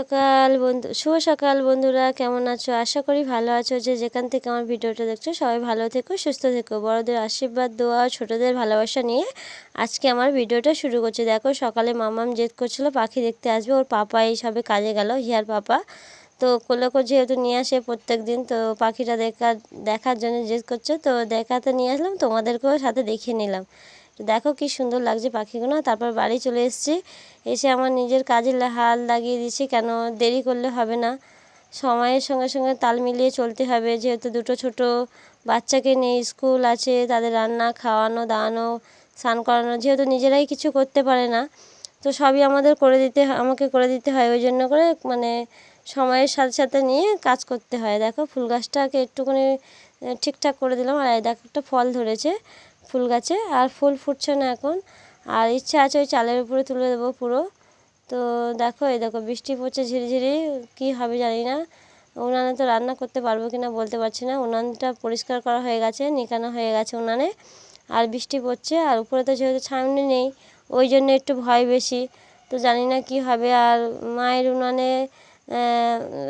সকাল বন্ধু, শুভ সকাল বন্ধুরা, কেমন আছো? আশা করি ভালো আছো যে যেখান থেকে আমার ভিডিওটা দেখছ, সবাই ভালো থেকো, সুস্থ থেকো। বড়দের আশীর্বাদ, দোয়া, ছোটদের ভালোবাসা নিয়ে আজকে আমার ভিডিওটা শুরু করছি। দেখো, সকালে মামাম জেদ করছিল, পাখি দেখতে আসবে, ওর পাপা এইসবে কাজে গেল, হিয়ার পাপা। তো কোলোকো যেহেতু নিয়ে আসে প্রত্যেক দিন তো পাখিটা দেখার দেখার জন্য জেদ করছে, তো দেখাতে নিয়ে আসলাম, তোমাদেরকেও সাথে দেখিয়ে নিলাম। দেখো কি সুন্দর লাগছে পাখিগুলো। তারপর বাড়ি চলে এসেছি। এসে আমার নিজের কাজে হাল লাগিয়ে দিচ্ছি কেন দেরি করলে হবে না। সময়ের সঙ্গে সঙ্গে তাল মিলিয়ে চলতে হবে। যেহেতু দুটো ছোট বাচ্চাকে নিয়ে স্কুল আছে, তাদের রান্না, খাওয়ানো, দাওয়ানো, স্নান করানো, যেহেতু নিজেরাই কিছু করতে পারে না, তো সবই আমাদের করে দিতে আমাকে করে দিতে হয়। ওই জন্য করে মানে সময়ের সাথে সাথে নিয়ে কাজ করতে হয়। দেখো ফুল গাছটাকে একটুখানি ঠিকঠাক করে দিলাম। আর দেখো একটা ফল ধরেছে। ফুল গাছে, আর ফুল ফুটছে না এখন। আর ইচ্ছা আছে ওই চালের উপরে তুলে দেবো পুরো। তো দেখো, এই দেখো, বৃষ্টি পড়ছে ঝিরিঝিরি, কী হবে জানি না। উনানে তো রান্না করতে পারব কি না বলতে পারছি না। উনানটা পরিষ্কার করা হয়ে গেছে, নিকানো হয়ে গেছে উনানে। আর বৃষ্টি পড়ছে, আর উপরে তো যেহেতু ছাউনি নেই, ওই জন্য একটু ভয় বেশি। তো জানি না কি হবে। আর মায়ের উনানে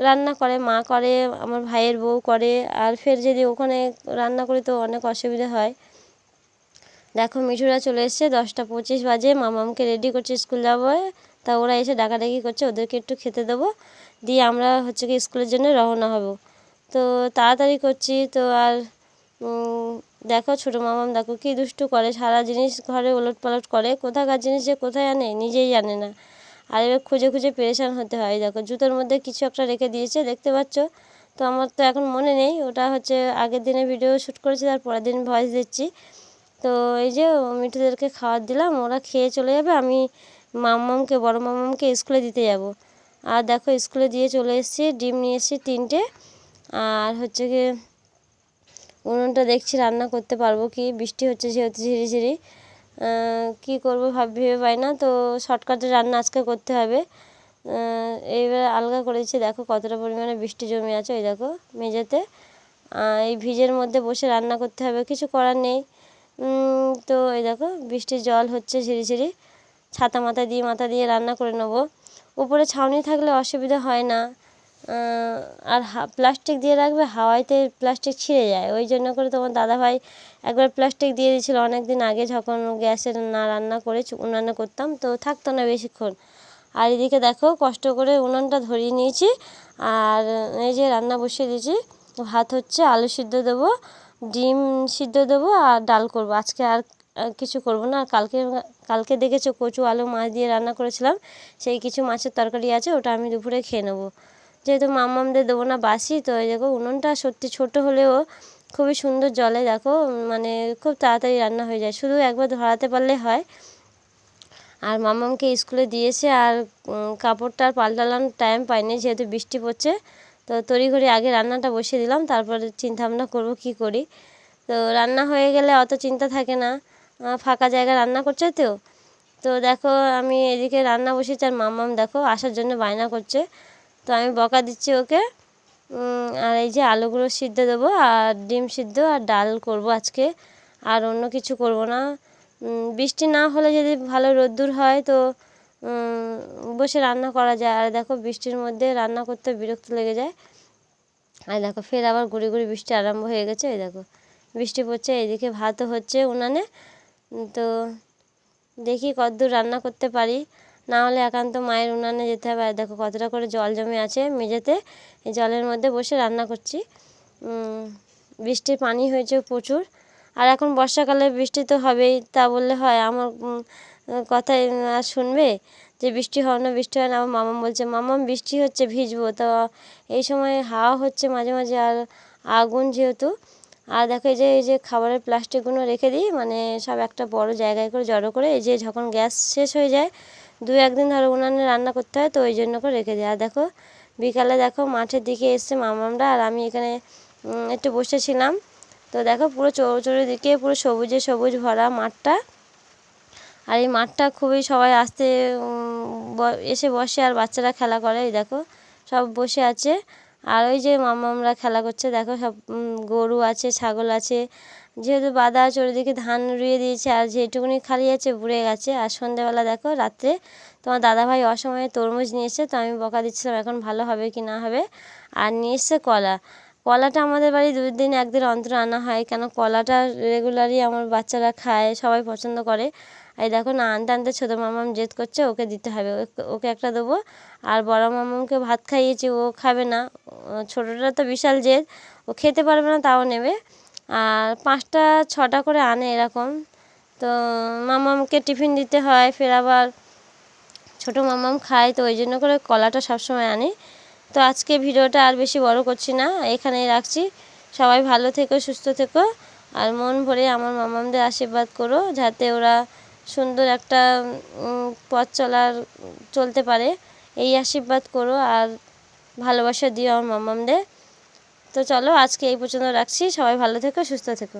রান্না করে, মা করে, আমার ভাইয়ের বউ করে। আর ফের যদি ওখানে রান্না করি তো অনেক অসুবিধা হয়। দেখো, মিঠুরা চলে এসছে দশটা পঁচিশ বাজে। মামামকে রেডি করছে স্কুল যাব তা ওরা এসে ডাকাডাকি করছে, ওদেরকে একটু খেতে দেবো। দিয়ে আমরা হচ্ছে কি স্কুলের জন্য রওনা হব। তো তাড়াতাড়ি করছি। তো আর দেখো ছোটো মামাম, দেখো কী দুষ্টু করে। সারা জিনিস ঘরে ওলট পালট করে। কোথাকার জিনিস যে কোথায় আনে, নিজেই জানে না। আর এবার খুঁজে খুঁজে পেরেশান হতে হয়। দেখো, জুতোর মধ্যে কিছু একটা রেখে দিয়েছে, দেখতে পাচ্ছ? তো আমার তো এখন মনে নেই। ওটা হচ্ছে আগের দিনে ভিডিও শ্যুট করেছি, তার পরের দিন ভয়েস দিচ্ছি। তো এই যে মিঠুদেরকে খাবার দিলাম, ওরা খেয়ে চলে যাবে, আমি মাম্মামকে, বড় মাম্মামকে স্কুলে দিতে যাব। আর দেখো, স্কুলে দিয়ে চলে এসেছি, ডিম নিয়ে এসেছি তিনটে। আর হচ্ছে কি উনুনটা দেখছি রান্না করতে পারব কি, বৃষ্টি হচ্ছে যেহেতু ঝিরি ঝিরি। কী করব ভাব, ভেবে পাই না, তো শর্টকাটে রান্না আজকে করতে হবে। এইবার আলগা করেছি, দেখো কতটা পরিমাণে বৃষ্টি জমে আছে, ওই দেখো মেঝেতে। এই ভিজের মধ্যে বসে রান্না করতে হবে, কিছু করার নেই। তো এই দেখো, বৃষ্টির জল হচ্ছে ঝিরি ঝিরি। ছাতা মাথা দিয়ে মাথা দিয়ে রান্না করে নেব। উপরে ছাউনি থাকলে অসুবিধা হয় না। আর প্লাস্টিক দিয়ে রাখবে, হাওয়াইতে প্লাস্টিক ছিঁড়ে যায়। ওই জন্য করে তোমার দাদাভাই একবার প্লাস্টিক দিয়ে দিয়েছিল অনেক দিন আগে যখন গ্যাসে না রান্না করে উনানে করতাম, তো থাকতো না বেশিক্ষণ। আর এদিকে দেখো, কষ্ট করে উনুনটা ধরিয়ে নিয়েছি। আর এই যে রান্না বসিয়ে দিয়েছি, ভাত হচ্ছে, আলু সিদ্ধ দেবো। ডিম সিদ্ধ দেবো আর ডাল করব। আজকে আর কিছু করব না। আর কালকে কালকে দেখেছ কচু, আলু, মাছ দিয়ে রান্না করেছিলাম। সেই কিছু মাছের তরকারি আছে, ওটা আমি দুপুরে খেয়ে নেব। যেহেতু মাম্মামদের দেবো না বাসি, তো এই দেখো উনুনটা সত্যি ছোট হলেও খুবই সুন্দর জলে দেখো মানে খুব তাড়াতাড়ি রান্না হয়ে যায়। শুধু একবার ধরাতে পারলে হয়। আর মামামকে স্কুলে দিয়েছে আর কাপড়টা আর পাল্টালানোর টাইম পাইনি, যেহেতু বৃষ্টি পড়ছে। তো তড়িঘড়ি আগে রান্নাটা বসিয়ে দিলাম, তারপরে চিন্তা ভাবনা করব কী করি। তো রান্না হয়ে গেলে অত চিন্তা থাকে না ফাঁকা জায়গা রান্না করছে তো। তো দেখো, আমি এদিকে রান্না বসেছি আর মাম্মাম দেখো আসার জন্য বায়না করছে। তো আমি বকা দিচ্ছি ওকে আর এই যে আলুগুলো সিদ্ধ দেবো, আর ডিম সিদ্ধ, আর ডাল করব আজকে, আর অন্য কিছু করব না। বৃষ্টি না হলে যদি ভালো রোদ্দুর হয় তো বসে রান্না করা যায়। আর দেখো বৃষ্টির মধ্যে রান্না করতে বিরক্ত লেগে যায়। আর দেখো ফের আবার গুড়ি গুড়ি বৃষ্টি আরম্ভ হয়ে গেছে, এই দেখো। বৃষ্টি পড়ছে, এইদিকে ভাতও হচ্ছে উনানে। তো দেখি কতদূর রান্না করতে পারি। না হলে একান্ত মায়ের উনানে যেতে হবে। আর দেখো কতটা করে জল জমে আছে মেঝেতে। এই জলের মধ্যে বসে রান্না করছি। বৃষ্টির পানি হয়েছে প্রচুর। আর এখন বর্ষাকালে বৃষ্টি তো হবেই, তা বললে হয়। আমার কথাই আর শুনবে যে বৃষ্টি হয় না বৃষ্টি হয় না। আমার মামাম বলছে মামাম বৃষ্টি হচ্ছে, ভিজবো। তো এই সময় হাওয়া হচ্ছে মাঝে মাঝে, আর আগুন যেহেতু, আর দেখো এই যে এই যে খাবারের প্লাস্টিকগুলো রেখে দিই মানে সব একটা বড় জায়গায় করে জড়ো করে, এই যে যখন গ্যাস শেষ হয়ে যায়, দু একদিন ধরো উনানে রান্না করতে হয়, তো ওই জন্য করে রেখে দিই। আর দেখো, বিকালে দেখো মাঠের দিকে এসছে মামামরা, আর আমি এখানে একটু বসেছিলাম। তো দেখো পুরো দিকে পুরো সবুজে সবুজ ভরা মাঠটা আর এই মাঠটা খুবই সবাই আসতে এসে বসে আর বাচ্চারা খেলা করে, এই দেখো, সব বসে আছে। আর ওই যে মামামরা খেলা করছে, দেখো সব গরু আছে, ছাগল আছে। যেহেতু বাদা চারিদিকে ধান রুয়ে দিয়েছে, আর যেটুকুনি খালি আছে, বুড়ে গেছে। আর সন্ধ্যেবেলা দেখো, রাত্রে তোমার দাদাভাই অসময়ে তরমুজ নিয়ে এসে তো আমি বকা দিচ্ছিলাম এখন ভালো হবে কি না হবে। আর নিয়ে এসছে কলা। কলাটা আমাদের বাড়ি দুই দিন একদিন অন্তর আনা হয়, কেন কলাটা রেগুলারই আমার বাচ্চারা খায়, সবাই পছন্দ করে। এই দেখো না, আনতে আনতে ছোটো মামাম জেদ করছে, ওকে দিতে হবে। ওকে- একটা দেবো। আর বড় মামামকে ভাত খাইয়েছি, ও খাবে না। ছোটোটা তো বিশাল জেদ, ও খেতে পারবে না, তাও নেবে। আর পাঁচটা, ছটা করে আনে এরকম। তো মামামকে টিফিন দিতে হয়, ফের আবার ছোটো মামাম খায়, তো ওই জন্য করে কলাটা সবসময় আনি। তো আজকে ভিডিওটা আর বেশি বড় করছি না, এখানেই রাখছি। সবাই ভালো থেকো, সুস্থ থেকো। আর মন ভরে আমার মামামদের আশীর্বাদ করো, যাতে ওরা সুন্দর একটা পথ চলার, চলতে পারে। এই আশীর্বাদ করো আর ভালোবাসা দিও আমার মামামদের। তো চলো আজকে এই পর্যন্ত রাখছি। সবাই ভালো থেকো, সুস্থ থেকো।